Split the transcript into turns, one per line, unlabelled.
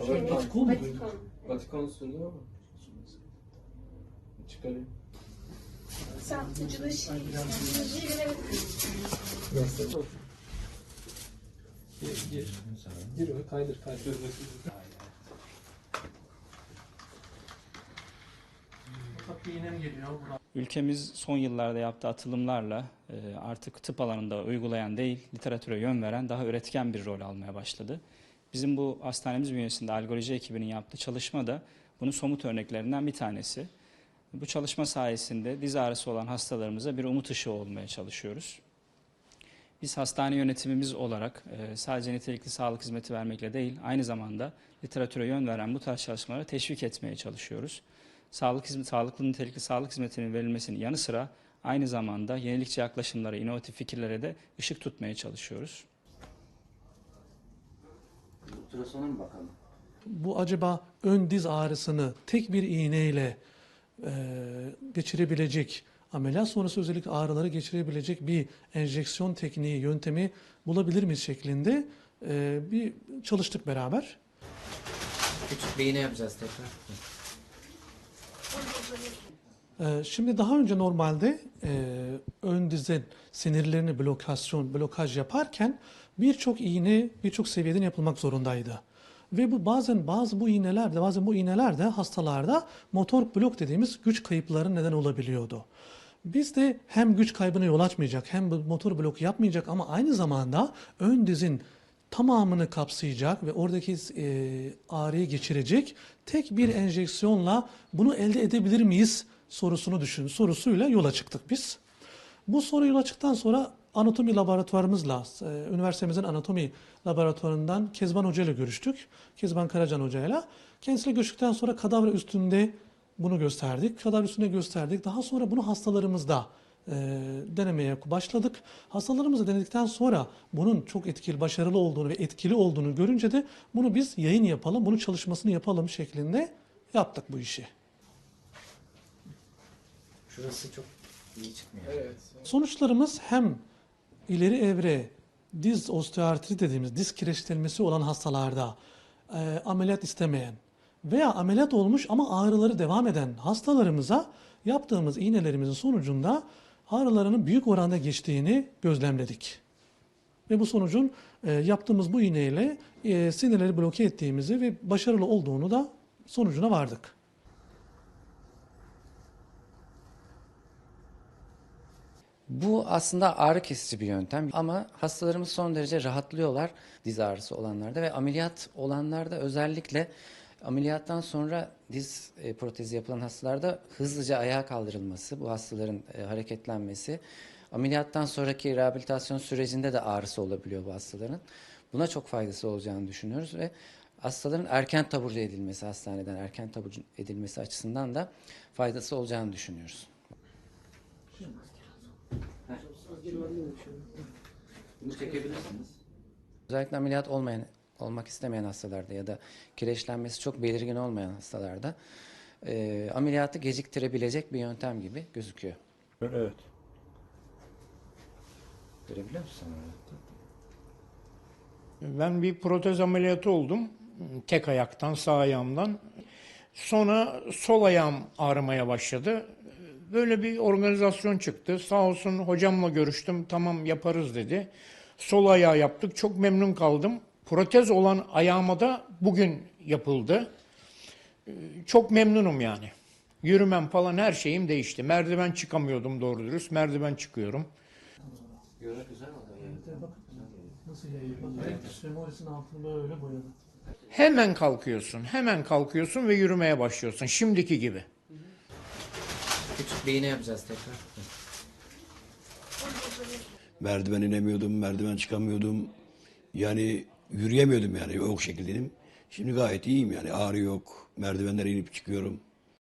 Batikon mu?
Batikon.
Vatikan sürdüm ama. Çıkarayım.
Ucunu şey, ucunu verebilirsin.
Gir, gir. Gir öyle kaydır, kaydır.
Ülkemiz son yıllarda yaptığı atılımlarla e, artık tıp alanında uygulayan değil, literatüre yön veren daha üretken bir rol almaya başladı. Bizim bu hastanemiz bünyesinde algoloji ekibinin yaptığı çalışma da bunun somut örneklerinden bir tanesi. Bu çalışma sayesinde diz ağrısı olan hastalarımıza bir umut ışığı olmaya çalışıyoruz. Biz hastane yönetimimiz olarak e, sadece nitelikli sağlık hizmeti vermekle değil, aynı zamanda literatüre yön veren bu tarz çalışmaları teşvik etmeye çalışıyoruz. Sağlık hizmet, sağlıklı nitelikli sağlık hizmetinin verilmesinin yanı sıra aynı zamanda yenilikçi yaklaşımlara, inovatif fikirlere de ışık tutmaya çalışıyoruz.
Ultrasona mı bakalım?
Bu acaba ön diz ağrısını tek bir iğneyle e, geçirebilecek, ameliyat sonrası özellikle ağrıları geçirebilecek bir enjeksiyon tekniği, yöntemi bulabilir miyiz şeklinde e, bir çalıştık beraber.
Küçük bir iğne yapacağız tekrar.
Ee, Şimdi daha önce normalde e, ön dizin sinirlerini blokasyon, blokaj yaparken birçok iğne birçok seviyeden yapılmak zorundaydı. Ve bu bazen bazı bu iğnelerde bazen bu iğnelerde hastalarda motor blok dediğimiz güç kayıpları neden olabiliyordu. Biz de hem güç kaybına yol açmayacak hem motor bloku yapmayacak ama aynı zamanda ön dizin tamamını kapsayacak ve oradaki e, ağrıyı geçirecek tek bir enjeksiyonla bunu elde edebilir miyiz sorusunu düşün sorusuyla yola çıktık biz. Bu soru yola çıktıktan sonra anatomi laboratuvarımızla, e, üniversitemizin anatomi laboratuvarından Kezban Hoca ile görüştük. Kezban Karacan Hoca ile. Kendisiyle görüştükten sonra kadavra üstünde bunu gösterdik. Kadavra üstünde gösterdik. Daha sonra bunu hastalarımızda e, denemeye başladık. Hastalarımızı denedikten sonra bunun çok etkili, başarılı olduğunu ve etkili olduğunu görünce de bunu biz yayın yapalım, bunu çalışmasını yapalım şeklinde yaptık bu işi.
Şurası çok iyi çıkmıyor.
Evet.
Sonuçlarımız hem ileri evre diz osteoartrit dediğimiz diz kireçlenmesi olan hastalarda e, ameliyat istemeyen veya ameliyat olmuş ama ağrıları devam eden hastalarımıza yaptığımız iğnelerimizin sonucunda ağrılarının büyük oranda geçtiğini gözlemledik. Ve bu sonucun e, yaptığımız bu iğneyle e, sinirleri bloke ettiğimizi ve başarılı olduğunu da sonucuna vardık.
Bu aslında ağrı kesici bir yöntem ama hastalarımız son derece rahatlıyorlar diz ağrısı olanlarda ve ameliyat olanlarda özellikle ameliyattan sonra diz e, protezi yapılan hastalarda hızlıca ayağa kaldırılması, bu hastaların e, hareketlenmesi, ameliyattan sonraki rehabilitasyon sürecinde de ağrısı olabiliyor bu hastaların. Buna çok faydası olacağını düşünüyoruz ve hastaların erken taburcu edilmesi, hastaneden erken taburcu edilmesi açısından da faydası olacağını düşünüyoruz. Bunu çekebilirsiniz. Özellikle ameliyat olmayan, olmak istemeyen hastalarda ya da kireçlenmesi çok belirgin olmayan hastalarda e, ameliyatı geciktirebilecek bir yöntem gibi gözüküyor.
Evet.
Görebiliyor musun?
Ben bir protez ameliyatı oldum. Tek ayaktan, sağ ayağımdan. Sonra sol ayağım ağrımaya başladı. Böyle bir organizasyon çıktı. Sağ olsun hocamla görüştüm. Tamam yaparız dedi. Sol ayağı yaptık. Çok memnun kaldım. Protez olan ayağıma da bugün yapıldı. Ee, Çok memnunum yani. Yürümem falan her şeyim değişti. Merdiven çıkamıyordum doğru dürüst. Merdiven çıkıyorum.
Göre güzel.
Nasıl yayıyor? Boyadı.
Hemen kalkıyorsun. Hemen kalkıyorsun ve yürümeye başlıyorsun. Şimdiki gibi.
Küçük bir yapacağız tekrar.
Merdiven inemiyordum, merdiven çıkamıyordum. Yani yürüyemiyordum yani o şekildeydim. Şimdi gayet iyiyim yani ağrı yok. Merdivenlere inip çıkıyorum.